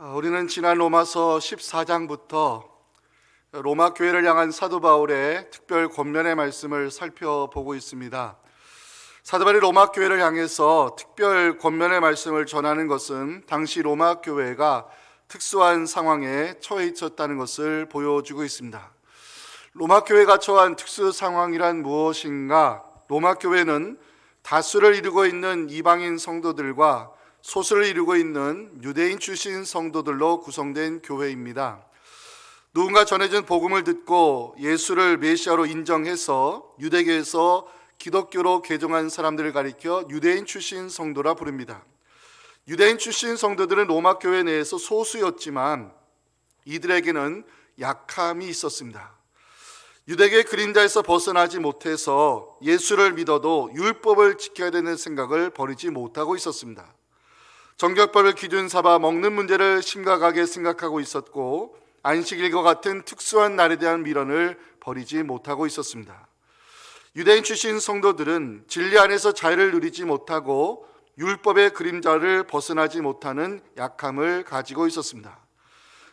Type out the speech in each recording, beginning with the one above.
아, 우리는 지난 로마서 14장부터 로마 교회를 향한 사도 바울의 특별 권면의 말씀을 살펴보고 있습니다. 사도 바울이 로마 교회를 향해서 특별 권면의 말씀을 전하는 것은 당시 로마 교회가 특수한 상황에 처해 있었다는 것을 보여주고 있습니다. 로마 교회가 처한 특수 상황이란 무엇인가? 로마 교회는 다수를 이루고 있는 이방인 성도들과 소수를 이루고 있는 유대인 출신 성도들로 구성된 교회입니다. 누군가 전해진 복음을 듣고 예수를 메시아로 인정해서 유대교에서 기독교로 개종한 사람들을 가리켜 유대인 출신 성도라 부릅니다. 유대인 출신 성도들은 로마 교회 내에서 소수였지만 이들에게는 약함이 있었습니다. 유대교의 그림자에서 벗어나지 못해서 예수를 믿어도 율법을 지켜야 되는 생각을 버리지 못하고 있었습니다. 정격법을 기준 삼아 먹는 문제를 심각하게 생각하고 있었고 안식일과 같은 특수한 날에 대한 미련을 버리지 못하고 있었습니다. 유대인 출신 성도들은 진리 안에서 자유를 누리지 못하고 율법의 그림자를 벗어나지 못하는 약함을 가지고 있었습니다.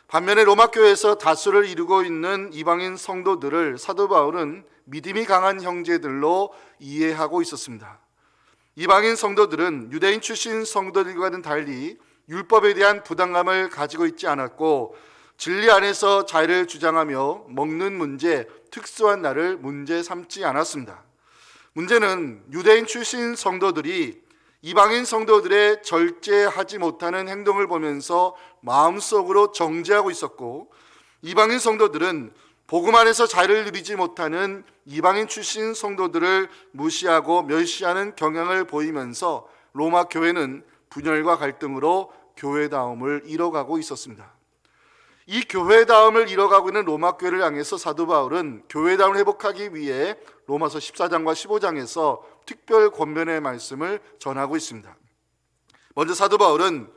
반면에 로마 교회에서 다수를 이루고 있는 이방인 성도들을 사도 바울은 믿음이 강한 형제들로 이해하고 있었습니다. 이방인 성도들은 유대인 출신 성도들과는 달리 율법에 대한 부담감을 가지고 있지 않았고 진리 안에서 자유를 주장하며 먹는 문제, 특수한 날을 문제 삼지 않았습니다. 문제는 유대인 출신 성도들이 이방인 성도들의 절제하지 못하는 행동을 보면서 마음속으로 정죄하고 있었고 이방인 성도들은 복음 안에서 자유를 누리지 못하는 이방인 출신 성도들을 무시하고 멸시하는 경향을 보이면서 로마 교회는 분열과 갈등으로 교회다움을 잃어가고 있었습니다. 이 교회다움을 잃어가고 있는 로마 교회를 향해서 사도 바울은 교회다움을 회복하기 위해 로마서 14장과 15장에서 특별 권면의 말씀을 전하고 있습니다. 먼저 사도 바울은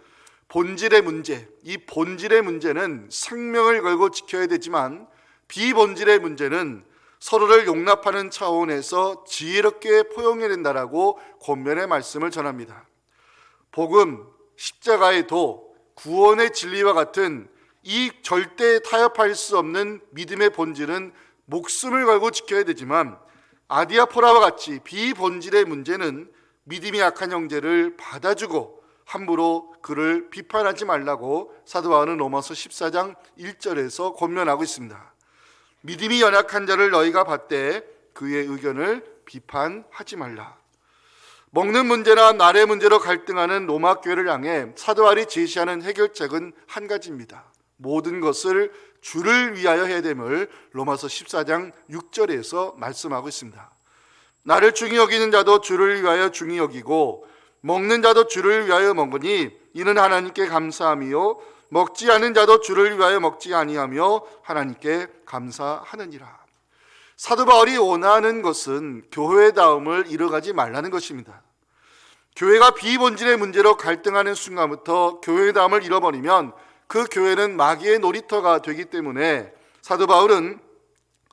본질의 문제, 이 본질의 문제는 생명을 걸고 지켜야 되지만 비본질의 문제는 서로를 용납하는 차원에서 지혜롭게 포용해야 된다라고 권면의 말씀을 전합니다. 복음, 십자가의 도, 구원의 진리와 같은 이 절대 타협할 수 없는 믿음의 본질은 목숨을 걸고 지켜야 되지만 아디아포라와 같이 비본질의 문제는 믿음이 약한 형제를 받아주고 함부로 그를 비판하지 말라고 사도 바울은 로마서 14장 1절에서 권면하고 있습니다. 믿음이 연약한 자를 너희가 받되 그의 의견을 비판하지 말라. 먹는 문제나 날의 문제로 갈등하는 로마 교회를 향해 사도 바울이 제시하는 해결책은 한 가지입니다. 모든 것을 주를 위하여 해야 됨을 로마서 14장 6절에서 말씀하고 있습니다. 나를 중히 여기는 자도 주를 위하여 중히 여기고 먹는 자도 주를 위하여 먹으니 이는 하나님께 감사함이요 먹지 않은 자도 주를 위하여 먹지 아니하며 하나님께 감사하느니라. 사도 바울이 원하는 것은 교회다움을 이뤄가지 말라는 것입니다. 교회가 비본질의 문제로 갈등하는 순간부터 교회다움을 잃어버리면 그 교회는 마귀의 놀이터가 되기 때문에 사도 바울은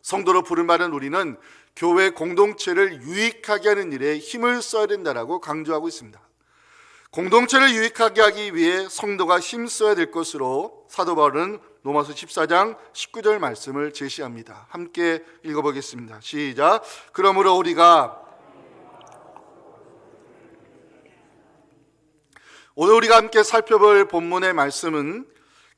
성도로 부름받은 우리는 교회 공동체를 유익하게 하는 일에 힘을 써야 된다라고 강조하고 있습니다. 공동체를 유익하게 하기 위해 성도가 힘써야 될 것으로 사도 바울은 로마서 14장 19절 말씀을 제시합니다. 함께 읽어보겠습니다. 시작. 그러므로 우리가 오늘 우리가 함께 살펴볼 본문의 말씀은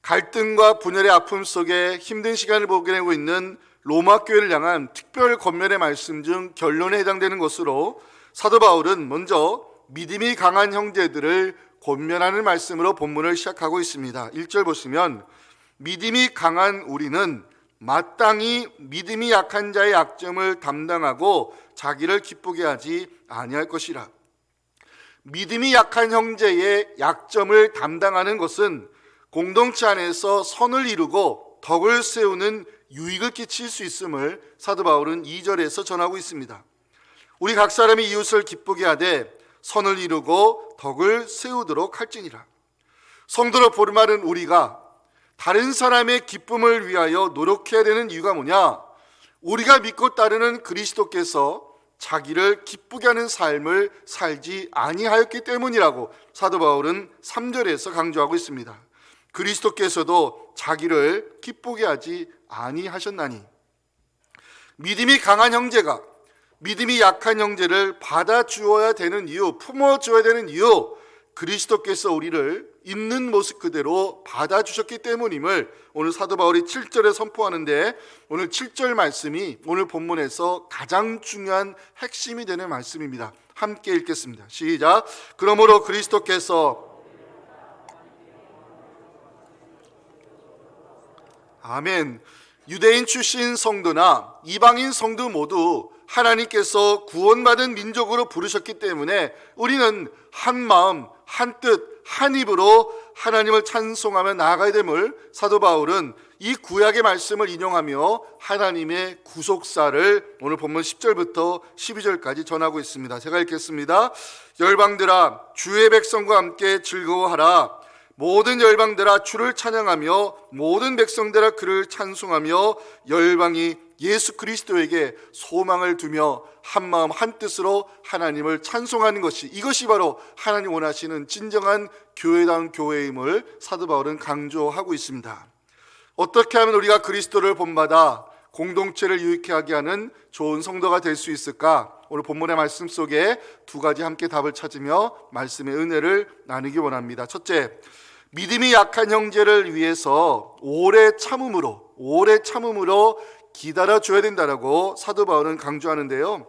갈등과 분열의 아픔 속에 힘든 시간을 보내고 있는 로마 교회를 향한 특별 권면의 말씀 중 결론에 해당되는 것으로 사도 바울은 먼저 믿음이 강한 형제들을 권면하는 말씀으로 본문을 시작하고 있습니다. 1절 보시면 믿음이 강한 우리는 마땅히 믿음이 약한 자의 약점을 담당하고 자기를 기쁘게 하지 아니할 것이라. 믿음이 약한 형제의 약점을 담당하는 것은 공동체 안에서 선을 이루고 덕을 세우는 유익을 끼칠 수 있음을 사도 바울은 2절에서 전하고 있습니다. 우리 각 사람이 이웃을 기쁘게 하되 선을 이루고 덕을 세우도록 할지니라. 성도로 보름하는 우리가 다른 사람의 기쁨을 위하여 노력해야 되는 이유가 뭐냐? 우리가 믿고 따르는 그리스도께서 자기를 기쁘게 하는 삶을 살지 아니하였기 때문이라고 사도 바울은 3절에서 강조하고 있습니다. 그리스도께서도 자기를 기쁘게 하지 아니하셨나니 믿음이 강한 형제가 믿음이 약한 형제를 받아주어야 되는 이유, 품어줘야 되는 이유, 그리스도께서 우리를 있는 모습 그대로 받아주셨기 때문임을 오늘 사도 바울이 7절에 선포하는데 오늘 7절 말씀이 오늘 본문에서 가장 중요한 핵심이 되는 말씀입니다. 함께 읽겠습니다. 시작. 그러므로 그리스도께서 아멘. 유대인 출신 성도나 이방인 성도 모두 하나님께서 구원받은 민족으로 부르셨기 때문에 우리는 한 마음, 한 뜻, 한 입으로 하나님을 찬송하며 나아가야 됨을 사도 바울은 이 구약의 말씀을 인용하며 하나님의 구속사를 오늘 본문 10절부터 12절까지 전하고 있습니다. 제가 읽겠습니다. 열방들아 주의 백성과 함께 즐거워하라. 모든 열방들아 주를 찬양하며 모든 백성들아 그를 찬송하며 열방이 예수 그리스도에게 소망을 두며 한 마음 한 뜻으로 하나님을 찬송하는 것이 이것이 바로 하나님 원하시는 진정한 교회다운 교회임을 사도 바울은 강조하고 있습니다. 어떻게 하면 우리가 그리스도를 본받아 공동체를 유익해 하게 하는 좋은 성도가 될 수 있을까? 오늘 본문의 말씀 속에 두 가지 함께 답을 찾으며 말씀의 은혜를 나누기 원합니다. 첫째, 믿음이 약한 형제를 위해서 오래 참음으로 오래 참음으로 기다려 줘야 된다라고 사도 바울은 강조하는데요.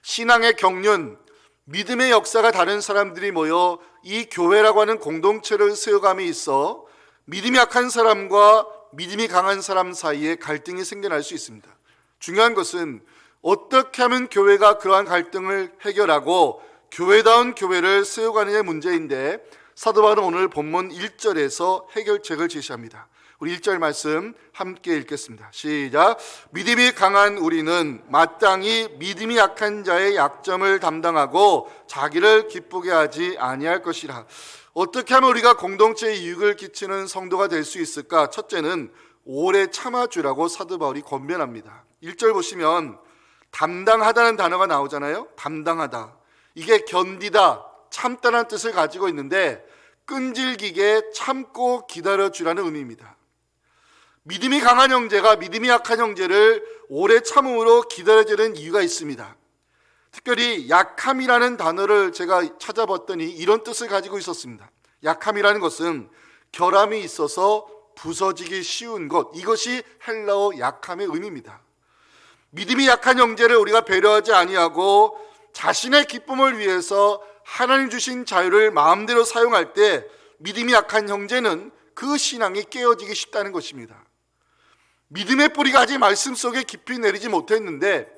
신앙의 경륜, 믿음의 역사가 다른 사람들이 모여 이 교회라고 하는 공동체를 세워감에 있어 믿음이 약한 사람과 믿음이 강한 사람 사이에 갈등이 생겨날 수 있습니다. 중요한 것은 어떻게 하면 교회가 그러한 갈등을 해결하고 교회다운 교회를 세워가느냐의 문제인데 사도 바울은 오늘 본문 1절에서 해결책을 제시합니다. 우리 1절 말씀 함께 읽겠습니다. 시작. 믿음이 강한 우리는 마땅히 믿음이 약한 자의 약점을 담당하고 자기를 기쁘게 하지 아니할 것이라. 어떻게 하면 우리가 공동체에 유익을 끼치는 성도가 될 수 있을까? 첫째는 오래 참아주라고 사도 바울이 권면합니다. 1절 보시면 담당하다는 단어가 나오잖아요. 담당하다. 이게 견디다, 참다는 뜻을 가지고 있는데 끈질기게 참고 기다려주라는 의미입니다. 믿음이 강한 형제가 믿음이 약한 형제를 오래 참음으로 기다려주는 이유가 있습니다. 특별히 약함이라는 단어를 제가 찾아봤더니 이런 뜻을 가지고 있었습니다. 약함이라는 것은 결함이 있어서 부서지기 쉬운 것. 이것이 헬라어 약함의 의미입니다. 믿음이 약한 형제를 우리가 배려하지 아니하고 자신의 기쁨을 위해서 하나님 주신 자유를 마음대로 사용할 때 믿음이 약한 형제는 그 신앙이 깨어지기 쉽다는 것입니다. 믿음의 뿌리가 아직 말씀 속에 깊이 내리지 못했는데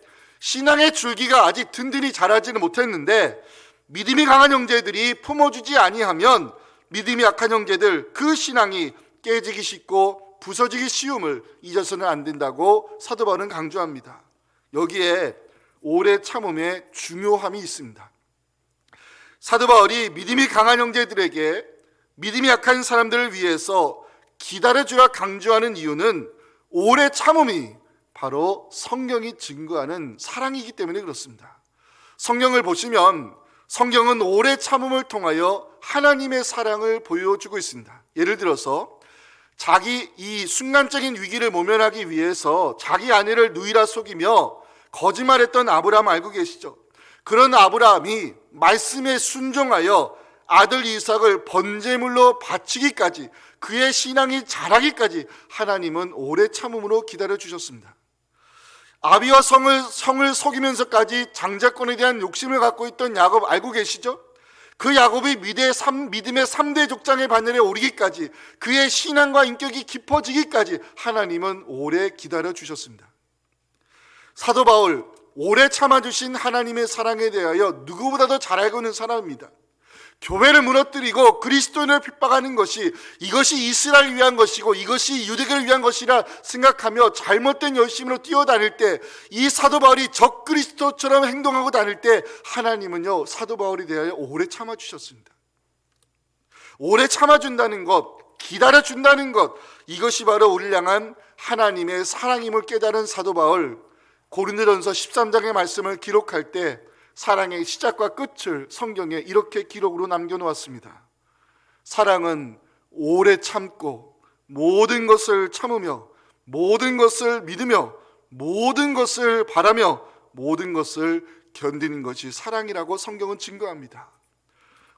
신앙의 줄기가 아직 든든히 자라지는 못했는데 믿음이 강한 형제들이 품어주지 아니하면 믿음이 약한 형제들 그 신앙이 깨지기 쉽고 부서지기 쉬움을 잊어서는 안 된다고 사도 바울은 강조합니다. 여기에 오래 참음의 중요함이 있습니다. 사도 바울이 믿음이 강한 형제들에게 믿음이 약한 사람들을 위해서 기다려주라 강조하는 이유는 오래 참음이 바로 성경이 증거하는 사랑이기 때문에 그렇습니다. 성경을 보시면 성경은 오래 참음을 통하여 하나님의 사랑을 보여주고 있습니다. 예를 들어서 자기 이 순간적인 위기를 모면하기 위해서 자기 아내를 누이라 속이며 거짓말했던 아브라함 알고 계시죠? 그런 아브라함이 말씀에 순종하여 아들 이삭을 번제물로 바치기까지 그의 신앙이 자라기까지 하나님은 오래 참음으로 기다려 주셨습니다. 아비와 성을 성을 속이면서까지 장자권에 대한 욕심을 갖고 있던 야곱 알고 계시죠? 그 야곱이 믿음의, 3, 믿음의 3대 족장의 바늘에 오르기까지 그의 신앙과 인격이 깊어지기까지 하나님은 오래 기다려 주셨습니다. 사도 바울 오래 참아주신 하나님의 사랑에 대하여 누구보다도 잘 알고 있는 사람입니다. 교회를 무너뜨리고 그리스도인을 핍박하는 것이 이것이 이스라엘을 위한 것이고 이것이 유대교를 위한 것이라 생각하며 잘못된 열심으로 뛰어다닐 때 이 사도 바울이 적 그리스도처럼 행동하고 다닐 때 하나님은요 사도 바울에 대하여 오래 참아 주셨습니다. 오래 참아 준다는 것, 기다려 준다는 것 이것이 바로 우리를 향한 하나님의 사랑임을 깨달은 사도 바울 고린도전서 13장의 말씀을 기록할 때 사랑의 시작과 끝을 성경에 이렇게 기록으로 남겨놓았습니다. 사랑은 오래 참고 모든 것을 참으며 모든 것을 믿으며 모든 것을 바라며 모든 것을 견디는 것이 사랑이라고 성경은 증거합니다.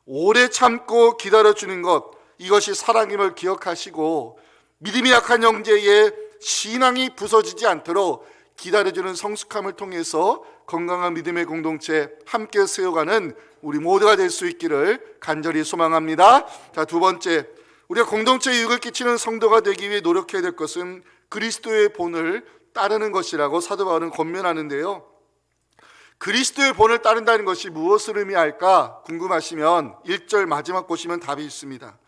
오래 참고 기다려주는 것, 이것이 사랑임을 기억하시고 믿음이 약한 형제의 신앙이 부서지지 않도록 기다려주는 성숙함을 통해서 건강한 믿음의 공동체 함께 세워가는 우리 모두가 될 수 있기를 간절히 소망합니다. 자, 두 번째, 우리가 공동체에 유익을 끼치는 성도가 되기 위해 노력해야 될 것은 그리스도의 본을 따르는 것이라고 사도 바울은 권면하는데요. 그리스도의 본을 따른다는 것이 무엇을 의미할까 궁금하시면 1절 마지막 보시면 답이 있습니다.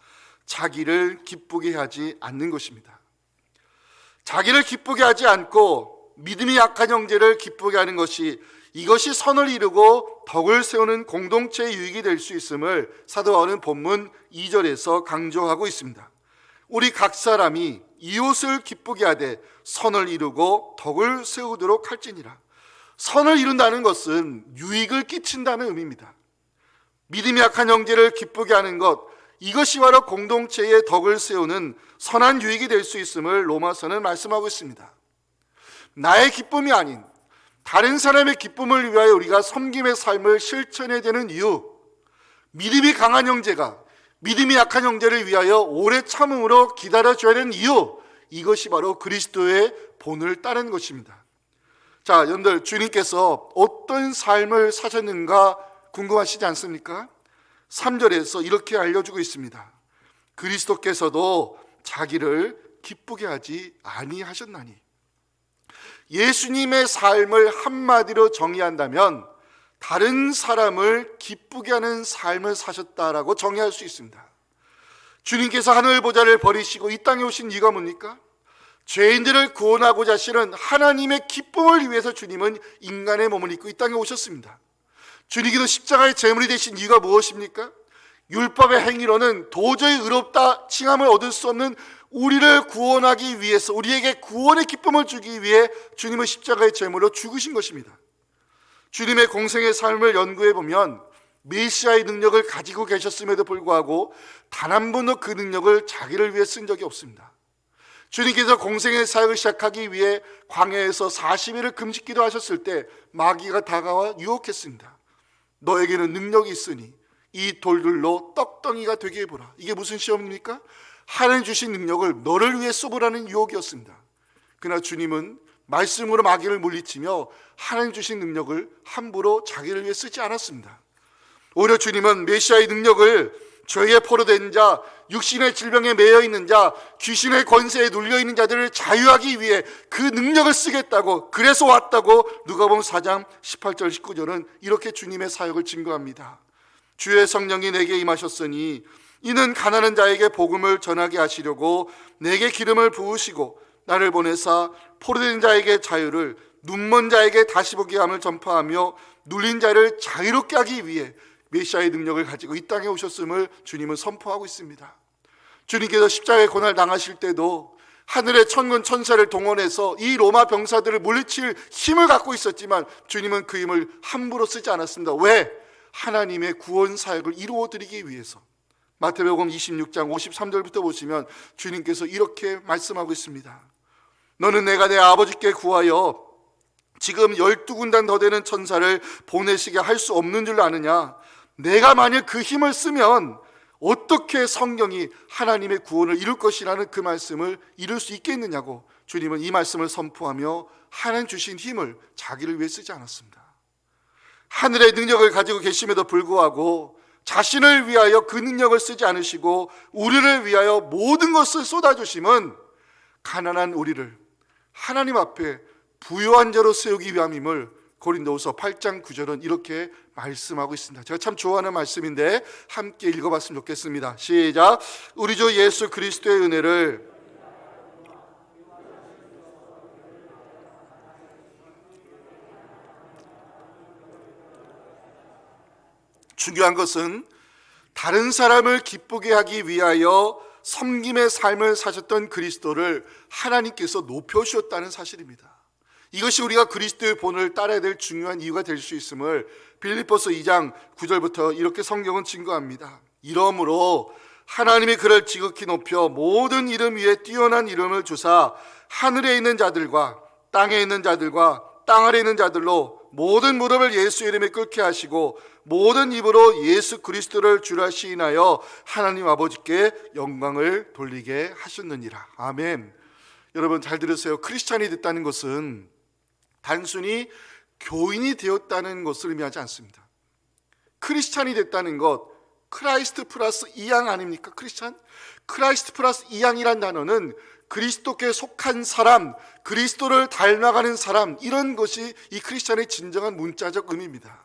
자기를 기쁘게 하지 않는 것입니다. 자기를 기쁘게 하지 않고 믿음이 약한 형제를 기쁘게 하는 것이 이것이 선을 이루고 덕을 세우는 공동체의 유익이 될 수 있음을 사도 바울은 본문 2절에서 강조하고 있습니다. 우리 각 사람이 이웃을 기쁘게 하되 선을 이루고 덕을 세우도록 할지니라. 선을 이룬다는 것은 유익을 끼친다는 의미입니다. 믿음이 약한 형제를 기쁘게 하는 것, 이것이 바로 공동체의 덕을 세우는 선한 유익이 될 수 있음을 로마서는 말씀하고 있습니다. 나의 기쁨이 아닌 다른 사람의 기쁨을 위하여 우리가 섬김의 삶을 실천해야 되는 이유, 믿음이 강한 형제가 믿음이 약한 형제를 위하여 오래 참음으로 기다려줘야 되는 이유, 이것이 바로 그리스도의 본을 따르는 것입니다. 자, 여러분들, 주님께서 어떤 삶을 사셨는가 궁금하시지 않습니까? 3절에서 이렇게 알려주고 있습니다. 그리스도께서도 자기를 기쁘게 하지 아니하셨나니. 예수님의 삶을 한마디로 정의한다면 다른 사람을 기쁘게 하는 삶을 사셨다라고 정의할 수 있습니다. 주님께서 하늘 보좌를 버리시고 이 땅에 오신 이유가 뭡니까? 죄인들을 구원하고자 하시는 하나님의 기쁨을 위해서 주님은 인간의 몸을 입고 이 땅에 오셨습니다. 주님께서 십자가의 제물이 되신 이유가 무엇입니까? 율법의 행위로는 도저히 의롭다 칭함을 얻을 수 없는 우리를 구원하기 위해서 우리에게 구원의 기쁨을 주기 위해 주님은 십자가의 제물로 죽으신 것입니다. 주님의 공생의 삶을 연구해 보면 메시아의 능력을 가지고 계셨음에도 불구하고 단 한 번도 그 능력을 자기를 위해 쓴 적이 없습니다. 주님께서 공생의 사역을 시작하기 위해 광야에서 40일을 금식기도 하셨을 때 마귀가 다가와 유혹했습니다. 너에게는 능력이 있으니 이 돌들로 떡덩이가 되게 해보라. 이게 무슨 시험입니까? 하나님 주신 능력을 너를 위해 쏘보라는 유혹이었습니다. 그러나 주님은 말씀으로 마귀를 물리치며 하나님 주신 능력을 함부로 자기를 위해 쓰지 않았습니다. 오히려 주님은 메시아의 능력을 죄에 포로된 자, 육신의 질병에 매여 있는 자, 귀신의 권세에 눌려 있는 자들을 자유하기 위해 그 능력을 쓰겠다고 그래서 왔다고 누가복음 4장 18절 19절은 이렇게 주님의 사역을 증거합니다. 주의 성령이 내게 임하셨으니 이는 가난한 자에게 복음을 전하게 하시려고 내게 기름을 부으시고 나를 보내사 포로된 자에게 자유를 눈먼 자에게 다시 보게 함을 전파하며 눌린 자를 자유롭게 하기 위해 메시아의 능력을 가지고 이 땅에 오셨음을 주님은 선포하고 있습니다. 주님께서 십자가의 고날 당하실 때도 하늘의 천군 천사를 동원해서 이 로마 병사들을 물리칠 힘을 갖고 있었지만 주님은 그 힘을 함부로 쓰지 않았습니다. 왜? 하나님의 구원 사역을 이루어 드리기 위해서. 마태복음 26장 53절부터 보시면 주님께서 이렇게 말씀하고 있습니다. 너는 내가 내 아버지께 구하여 지금 열두 군단 더 되는 천사를 보내시게 할 수 없는 줄 아느냐? 내가 만약 그 힘을 쓰면 어떻게 성경이 하나님의 구원을 이룰 것이라는 그 말씀을 이룰 수 있겠느냐고 주님은 이 말씀을 선포하며 하나님 주신 힘을 자기를 위해 쓰지 않았습니다. 하늘의 능력을 가지고 계심에도 불구하고 자신을 위하여 그 능력을 쓰지 않으시고 우리를 위하여 모든 것을 쏟아주심은 가난한 우리를 하나님 앞에 부유한 자로 세우기 위함임을 고린도후서 8장 9절은 이렇게 말씀하고 있습니다. 제가 참 좋아하는 말씀인데 함께 읽어봤으면 좋겠습니다. 시작. 우리 주 예수 그리스도의 은혜를 중요한 것은 다른 사람을 기쁘게 하기 위하여 섬김의 삶을 사셨던 그리스도를 하나님께서 높여주셨다는 사실입니다. 이것이 우리가 그리스도의 본을 따라야 될 중요한 이유가 될 수 있음을 빌립보서 2장 9절부터 이렇게 성경은 증거합니다. 이러므로 하나님이 그를 지극히 높여 모든 이름 위에 뛰어난 이름을 주사 하늘에 있는 자들과 땅에 있는 자들과 땅 아래 있는 자들로 모든 무릎을 예수 이름에 꿇게 하시고 모든 입으로 예수 그리스도를 주라 시인하여 하나님 아버지께 영광을 돌리게 하셨느니라. 아멘. 여러분 잘 들으세요. 크리스찬이 됐다는 것은 단순히 교인이 되었다는 것을 의미하지 않습니다. 크리스찬이 됐다는 것, 크라이스트 플러스 이양 아닙니까? 크리스찬? 크라이스트 플러스 이양이란 단어는 그리스도께 속한 사람, 그리스도를 닮아가는 사람, 이런 것이 이 크리스찬의 진정한 문자적 의미입니다.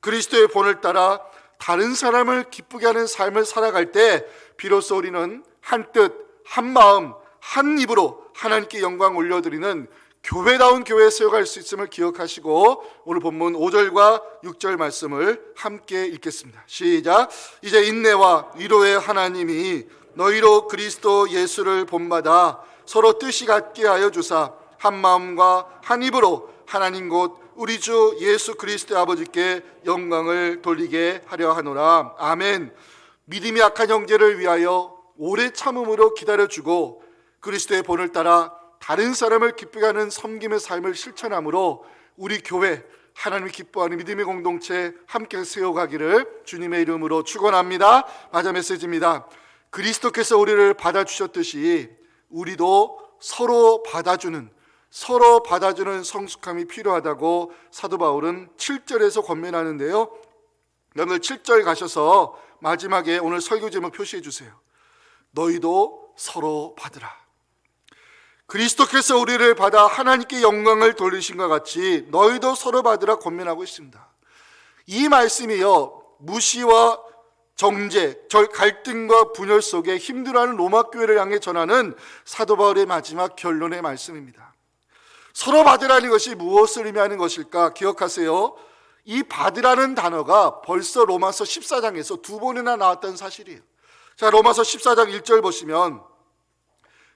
그리스도의 본을 따라 다른 사람을 기쁘게 하는 삶을 살아갈 때 비로소 우리는 한 뜻, 한 마음, 한 입으로 하나님께 영광 올려드리는 교회다운 교회에 세워갈 수 있음을 기억하시고 오늘 본문 5절과 6절 말씀을 함께 읽겠습니다. 시작. 이제 인내와 위로의 하나님이 너희로 그리스도 예수를 본받아 서로 뜻이 같게 하여 주사 한 마음과 한 입으로 하나님 곧 우리 주 예수 그리스도 아버지께 영광을 돌리게 하려 하노라. 아멘. 믿음이 약한 형제를 위하여 오래 참음으로 기다려주고 그리스도의 본을 따라 다른 사람을 기쁘게 하는 섬김의 삶을 실천함으로 우리 교회 하나님이 기뻐하는 믿음의 공동체 함께 세워가기를 주님의 이름으로 축원합니다. 마자 메시지입니다. 그리스도께서 우리를 받아주셨듯이 우리도 서로 받아주는 서로 받아주는 성숙함이 필요하다고 사도 바울은 7절에서 권면하는데요. 여러분 7절 가셔서 마지막에 오늘 설교 제목 표시해 주세요. 너희도 서로 받으라. 그리스도께서 우리를 받아 하나님께 영광을 돌리신 것 같이 너희도 서로 받으라 권면하고 있습니다. 이 말씀이요 무시와 정제, 절 갈등과 분열 속에 힘들어하는 로마 교회를 향해 전하는 사도 바울의 마지막 결론의 말씀입니다. 서로 받으라는 것이 무엇을 의미하는 것일까 기억하세요. 이 받으라는 단어가 벌써 로마서 14장에서 두 번이나 나왔다는 사실이에요. 자, 로마서 14장 1절 보시면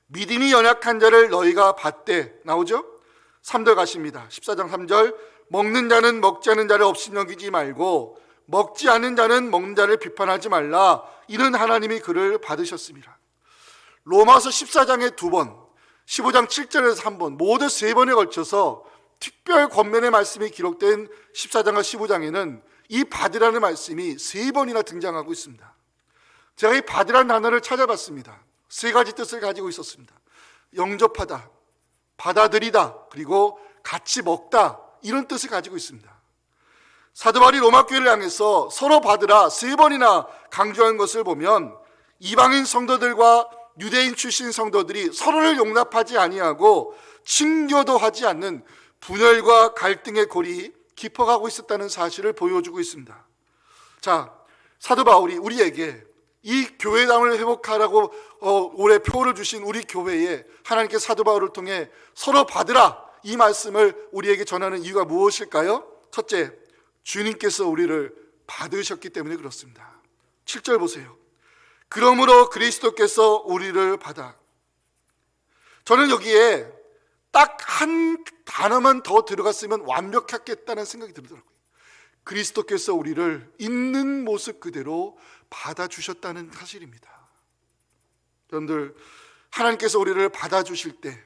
믿음이 연약한 자를 너희가 받되 나오죠? 3절 가십니다. 14장 3절 먹는 자는 먹지 않는 자를 없이 여기지 말고 먹지 않는 자는 먹는 자를 비판하지 말라. 이는 하나님이 그를 받으셨습니다. 로마서 14장에 두 번, 15장 7절에서 한 번, 모두 세 번에 걸쳐서 특별 권면의 말씀이 기록된 14장과 15장에는 이 받으라는 말씀이 세 번이나 등장하고 있습니다. 제가 이 받으라는 단어를 찾아봤습니다. 세 가지 뜻을 가지고 있었습니다. 영접하다, 받아들이다, 그리고 같이 먹다 이런 뜻을 가지고 있습니다. 사도 바울이 로마 교회를 향해서 서로 받으라 세 번이나 강조한 것을 보면 이방인 성도들과 유대인 출신 성도들이 서로를 용납하지 아니하고 친교도 하지 않는 분열과 갈등의 골이 깊어가고 있었다는 사실을 보여주고 있습니다. 자, 사도 바울이 우리에게 이 교회당을 회복하라고 어, 올해 표를 주신 우리 교회에 하나님께 사도 바울을 통해 서로 받으라 이 말씀을 우리에게 전하는 이유가 무엇일까요? 첫째, 주님께서 우리를 받으셨기 때문에 그렇습니다. 7절 보세요. 그러므로 그리스도께서 우리를 받아. 저는 여기에 딱 한 단어만 더 들어갔으면 완벽했겠다는 생각이 들더라고요. 그리스도께서 우리를 있는 모습 그대로 받아주셨다는 사실입니다. 여러분들, 하나님께서 우리를 받아주실 때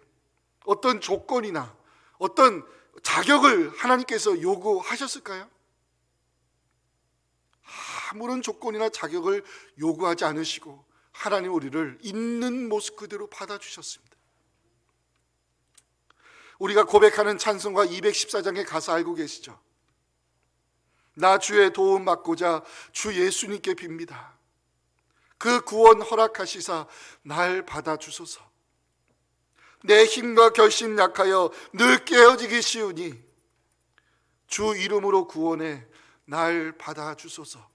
어떤 조건이나 어떤 자격을 하나님께서 요구하셨을까요? 아무런 조건이나 자격을 요구하지 않으시고 하나님 우리를 있는 모습 그대로 받아주셨습니다. 우리가 고백하는 찬송가 214장의 가사 알고 계시죠? 나 주의 도움 받고자 주 예수님께 빕니다. 그 구원 허락하시사 날 받아주소서. 내 힘과 결심 약하여 늘 깨어지기 쉬우니 주 이름으로 구원해 날 받아주소서.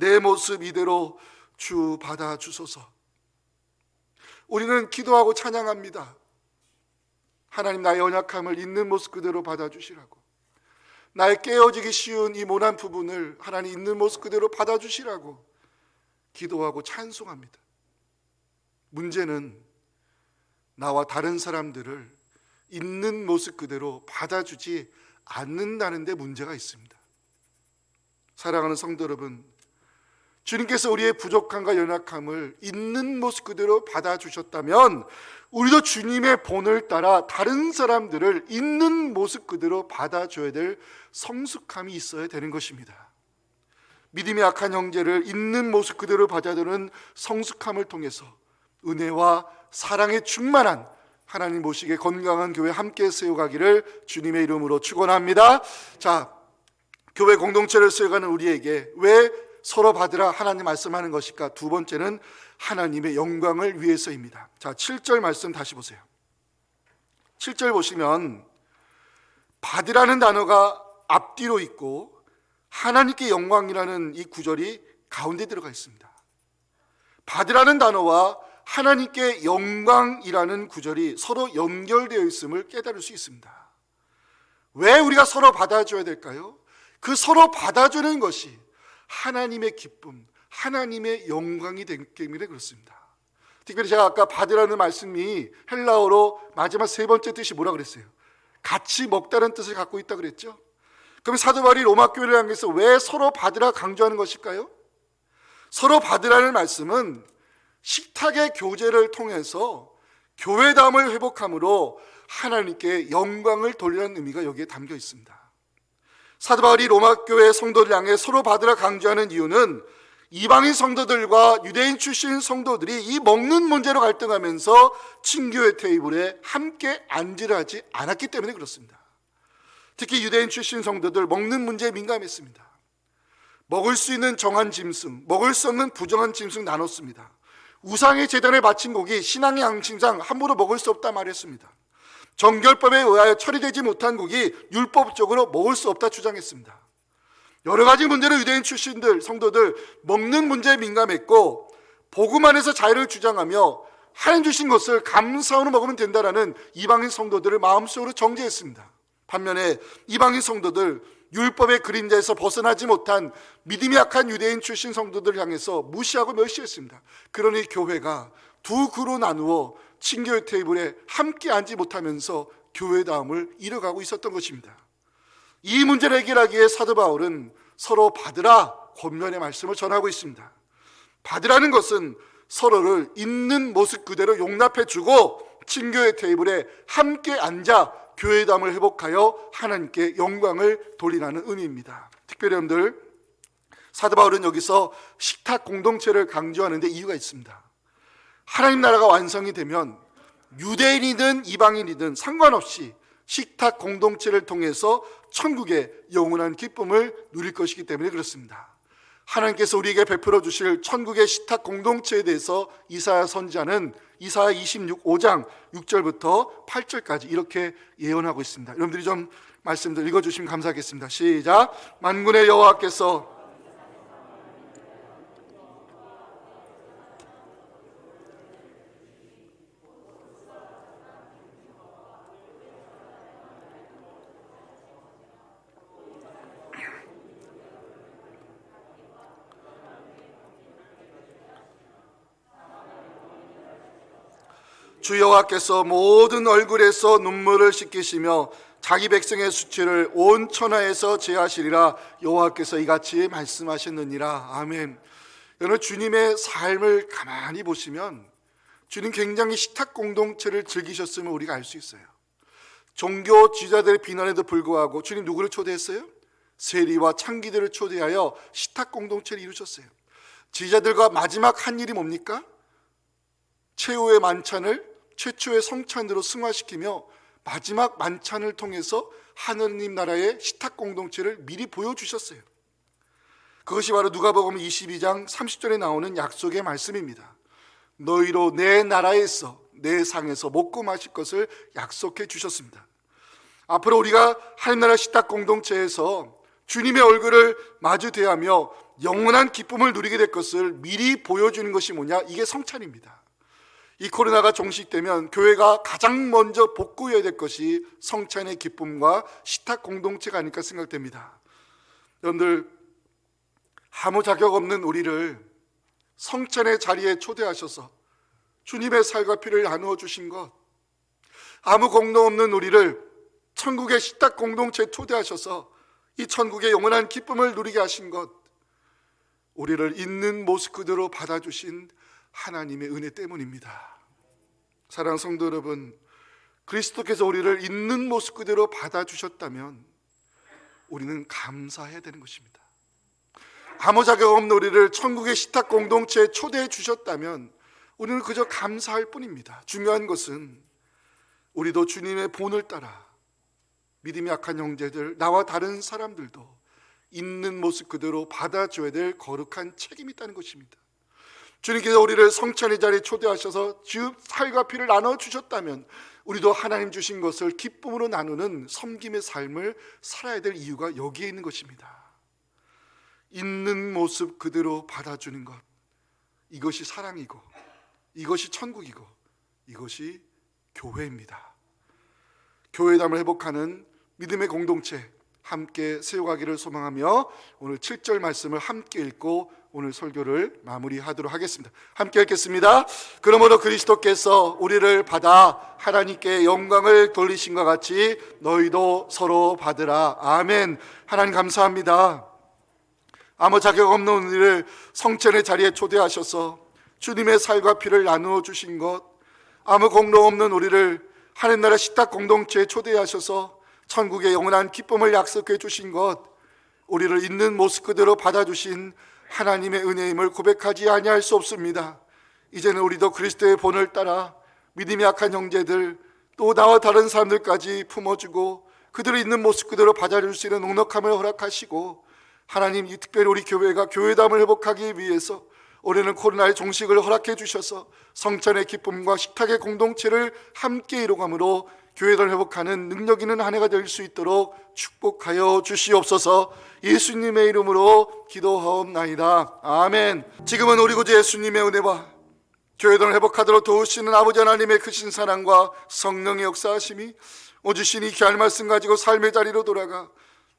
내 모습 이대로 주 받아 주소서. 우리는 기도하고 찬양합니다. 하나님 나의 연약함을 있는 모습 그대로 받아 주시라고. 나의 깨어지기 쉬운 이 모난 부분을 하나님 있는 모습 그대로 받아 주시라고 기도하고 찬송합니다. 문제는 나와 다른 사람들을 있는 모습 그대로 받아주지 않는다는 데 문제가 있습니다. 사랑하는 성도 여러분, 주님께서 우리의 부족함과 연약함을 있는 모습 그대로 받아주셨다면 우리도 주님의 본을 따라 다른 사람들을 있는 모습 그대로 받아줘야 될 성숙함이 있어야 되는 것입니다. 믿음이 약한 형제를 있는 모습 그대로 받아들는 성숙함을 통해서 은혜와 사랑에 충만한 하나님 모시게 건강한 교회 함께 세워가기를 주님의 이름으로 축원합니다. 자, 교회 공동체를 세워가는 우리에게 왜 서로 받으라 하나님 말씀하는 것일까? 두 번째는 하나님의 영광을 위해서입니다. 자, 7절 말씀 다시 보세요. 7절 보시면 받으라는 단어가 앞뒤로 있고 하나님께 영광이라는 이 구절이 가운데 들어가 있습니다. 받으라는 단어와 하나님께 영광이라는 구절이 서로 연결되어 있음을 깨달을 수 있습니다. 왜 우리가 서로 받아줘야 될까요? 그 서로 받아주는 것이 하나님의 기쁨, 하나님의 영광이 되기 때문에 그렇습니다. 특별히 제가 아까 받으라는 말씀이 헬라어로 마지막 세 번째 뜻이 뭐라 그랬어요? 같이 먹다는 뜻을 갖고 있다 그랬죠? 그럼 사도 바울이 로마 교회를 향해서 왜 서로 받으라 강조하는 것일까요? 서로 받으라는 말씀은 식탁의 교제를 통해서 교회담을 회복함으로 하나님께 영광을 돌리는 의미가 여기에 담겨 있습니다. 사도 바울이 로마 교회 성도들 향해 서로 받으라 강조하는 이유는 이방인 성도들과 유대인 출신 성도들이 이 먹는 문제로 갈등하면서 친교의 테이블에 함께 앉으려 하지 않았기 때문에 그렇습니다. 특히 유대인 출신 성도들 먹는 문제에 민감했습니다. 먹을 수 있는 정한 짐승, 먹을 수 없는 부정한 짐승 나눴습니다. 우상의 재단에 바친 고기, 신앙의 양심상 함부로 먹을 수 없다 말했습니다. 정결법에 의하여 처리되지 못한 고기 율법적으로 먹을 수 없다 주장했습니다. 여러 가지 문제로 유대인 출신들 성도들 먹는 문제에 민감했고 복음 안에서 자유를 주장하며 하나님 주신 것을 감사함으로 먹으면 된다라는 이방인 성도들을 마음속으로 정죄했습니다. 반면에 이방인 성도들 율법의 그림자에서 벗어나지 못한 믿음이 약한 유대인 출신 성도들을 향해서 무시하고 멸시했습니다. 그러니 교회가 두 그로 나누어 친교의 테이블에 함께 앉지 못하면서 교회다움을 잃어가고 있었던 것입니다. 이 문제를 해결하기 위해 사도 바울은 서로 받으라 권면의 말씀을 전하고 있습니다. 받으라는 것은 서로를 있는 모습 그대로 용납해 주고 친교의 테이블에 함께 앉아 교회담을 회복하여 하나님께 영광을 돌리라는 의미입니다. 특별히 여러분들 사도 바울은 여기서 식탁 공동체를 강조하는데 이유가 있습니다. 하나님 나라가 완성이 되면 유대인이든 이방인이든 상관없이 식탁 공동체를 통해서 천국의 영원한 기쁨을 누릴 것이기 때문에 그렇습니다. 하나님께서 우리에게 베풀어 주실 천국의 식탁 공동체에 대해서 이사야 선지자는 이사야 26장 6절부터 8절까지 이렇게 예언하고 있습니다. 여러분들이 좀 말씀들 읽어 주시면 감사하겠습니다. 시작. 만군의 여호와께서 주 여호와께서 모든 얼굴에서 눈물을 씻기시며 자기 백성의 수치를 온 천하에서 제하시리라 여호와께서 이같이 말씀하셨느니라 아멘. 여러분 주님의 삶을 가만히 보시면 주님 굉장히 식탁 공동체를 즐기셨음을 우리가 알 수 있어요. 종교 지자들의 비난에도 불구하고 주님 누구를 초대했어요? 세리와 창기들을 초대하여 식탁 공동체를 이루셨어요. 지자들과 마지막 한 일이 뭡니까? 최후의 만찬을 최초의 성찬으로 승화시키며 마지막 만찬을 통해서 하느님 나라의 식탁 공동체를 미리 보여주셨어요. 그것이 바로 누가복음 22장 30절에 나오는 약속의 말씀입니다. 너희로 내 나라에서 내 상에서 먹고 마실 것을 약속해 주셨습니다. 앞으로 우리가 하나님 나라 식탁 공동체에서 주님의 얼굴을 마주 대하며 영원한 기쁨을 누리게 될 것을 미리 보여주는 것이 뭐냐? 이게 성찬입니다. 이 코로나가 종식되면 교회가 가장 먼저 복구해야 될 것이 성찬의 기쁨과 식탁 공동체가 아닐까 생각됩니다. 여러분들 아무 자격 없는 우리를 성찬의 자리에 초대하셔서 주님의 살과 피를 나누어 주신 것, 아무 공로 없는 우리를 천국의 식탁 공동체에 초대하셔서 이 천국의 영원한 기쁨을 누리게 하신 것, 우리를 있는 모습 그대로 받아주신 하나님의 은혜 때문입니다. 사랑 성도 여러분, 그리스도께서 우리를 있는 모습 그대로 받아주셨다면 우리는 감사해야 되는 것입니다. 아무 자격 없는 우리를 천국의 식탁 공동체에 초대해 주셨다면 우리는 그저 감사할 뿐입니다. 중요한 것은 우리도 주님의 본을 따라 믿음이 약한 형제들, 나와 다른 사람들도 있는 모습 그대로 받아줘야 될 거룩한 책임이 있다는 것입니다. 주님께서 우리를 성찬의 자리에 초대하셔서 주 살과 피를 나눠 주셨다면 우리도 하나님 주신 것을 기쁨으로 나누는 섬김의 삶을 살아야 될 이유가 여기에 있는 것입니다. 있는 모습 그대로 받아주는 것 이것이 사랑이고 이것이 천국이고 이것이 교회입니다. 교회담을 회복하는 믿음의 공동체 함께 세워가기를 소망하며 오늘 7절 말씀을 함께 읽고 오늘 설교를 마무리하도록 하겠습니다. 함께 읽겠습니다. 그러므로 그리스도께서 우리를 받아 하나님께 영광을 돌리신 것 같이 너희도 서로 받으라. 아멘. 하나님 감사합니다. 아무 자격 없는 우리를 성전의 자리에 초대하셔서 주님의 살과 피를 나누어 주신 것, 아무 공로 없는 우리를 하늘 나라 식탁 공동체에 초대하셔서 천국의 영원한 기쁨을 약속해 주신 것, 우리를 있는 모습 그대로 받아주신 하나님의 은혜임을 고백하지 아니할 수 없습니다. 이제는 우리도 그리스도의 본을 따라 믿음이 약한 형제들 또 나와 다른 사람들까지 품어주고 그들을 있는 모습 그대로 받아줄 수 있는 넉넉함을 허락하시고 하나님 이 특별히 우리 교회가 교회담을 회복하기 위해서 올해는 코로나의 종식을 허락해 주셔서 성찬의 기쁨과 식탁의 공동체를 함께 이루감으로 교회를 회복하는 능력 있는 한 해가 될 수 있도록 축복하여 주시옵소서 예수님의 이름으로 기도하옵나이다. 아멘. 지금은 우리 구주 예수님의 은혜와 교회를 회복하도록 도우시는 아버지 하나님의 크신 사랑과 성령의 역사하심이 오주신 이 귀한 말씀 가지고 삶의 자리로 돌아가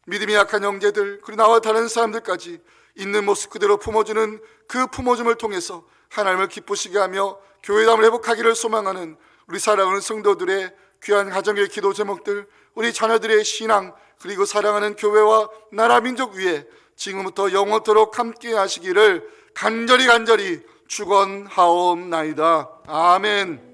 믿음이 약한 형제들 그리고 나와 다른 사람들까지 있는 모습 그대로 품어주는 그 품어줌을 통해서 하나님을 기쁘시게 하며 교회담을 회복하기를 소망하는 우리 사랑하는 성도들의 귀한 가정의 기도 제목들 우리 자녀들의 신앙 그리고 사랑하는 교회와 나라 민족 위에 지금부터 영원토록 함께 하시기를 간절히 간절히 축원하옵나이다. 아멘.